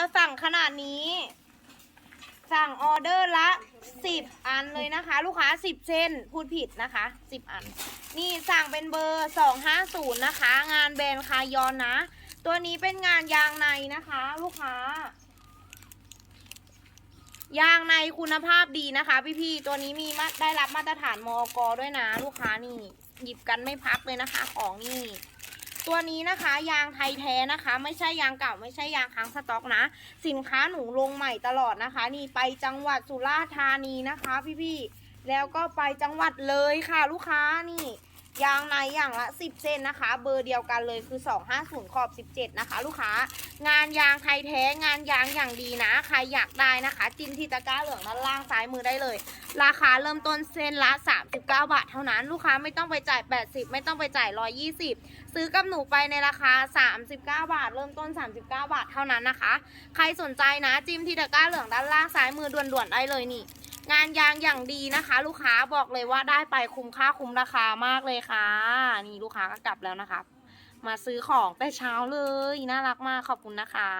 ลสั่งขนาดนี้ สั่งออเดอร์ละสิบอันเลยนะคะ ลูกค้าสิบเส้นพูดผิดนะคะสิบอัน นี่สั่งเป็นเบอร์สองห้าศูนย์นะคะ งานแบรนด์คายอนนะ ตัวนี้เป็นงานยางในนะคะ ลูกค้ายางในคุณภาพดีนะคะ พี่ๆ ตัวนี้มีมได้รับมาตรฐานมอกด้วยนะ ลูกค้านี่ หยิบกันไม่พักเลยนะคะ ของนี่ ตัวนี้นะคะยางไทยแท้นะคะ ไม่ใช่ยางเก่าไม่ใช่ยางค้างสต็อกนะ สินค้าหนูลงใหม่ตลอดนะคะ นี่ไปจังหวัดสุราษฎร์ธานีนะคะ พี่ๆแล้วก็ไปจังหวัดเลยค่ะลูกค้านี่ ยางในอย่างละ 10เซนนะคะ เบอร์เดียวกันเลยคือ 250 ขอบ 17 นะคะ ลูกค้า งานยางไทยแท้งานยางอย่างดีนะ ใครอยากได้นะคะ จิ้มที่ตะกร้าเหลืองด้านล่างซ้ายมือได้เลย ราคาเริ่มต้นเส้นละ 39 บาทเท่านั้น ลูกค้าไม่ต้องไปจ่าย 80 ไม่ต้องไปจ่าย 120 ซื้อกับหนูไปในราคา 39 บาท เริ่มต้น 39 บาทเท่านั้นนะคะ ใครสนใจนะจิ้มที่ตะกร้าเหลืองด้านล่างซ้ายมือด่วนๆได้เลยนี่ งานยางอย่างดีนะคะ ลูกค้าบอกเลยว่าได้ไปคุ้มค่าคุ้มราคามากเลยค่ะ นี่ลูกค้าก็กลับแล้วนะคะ มาซื้อของแต่เช้าเลย น่ารักมากขอบคุณนะคะ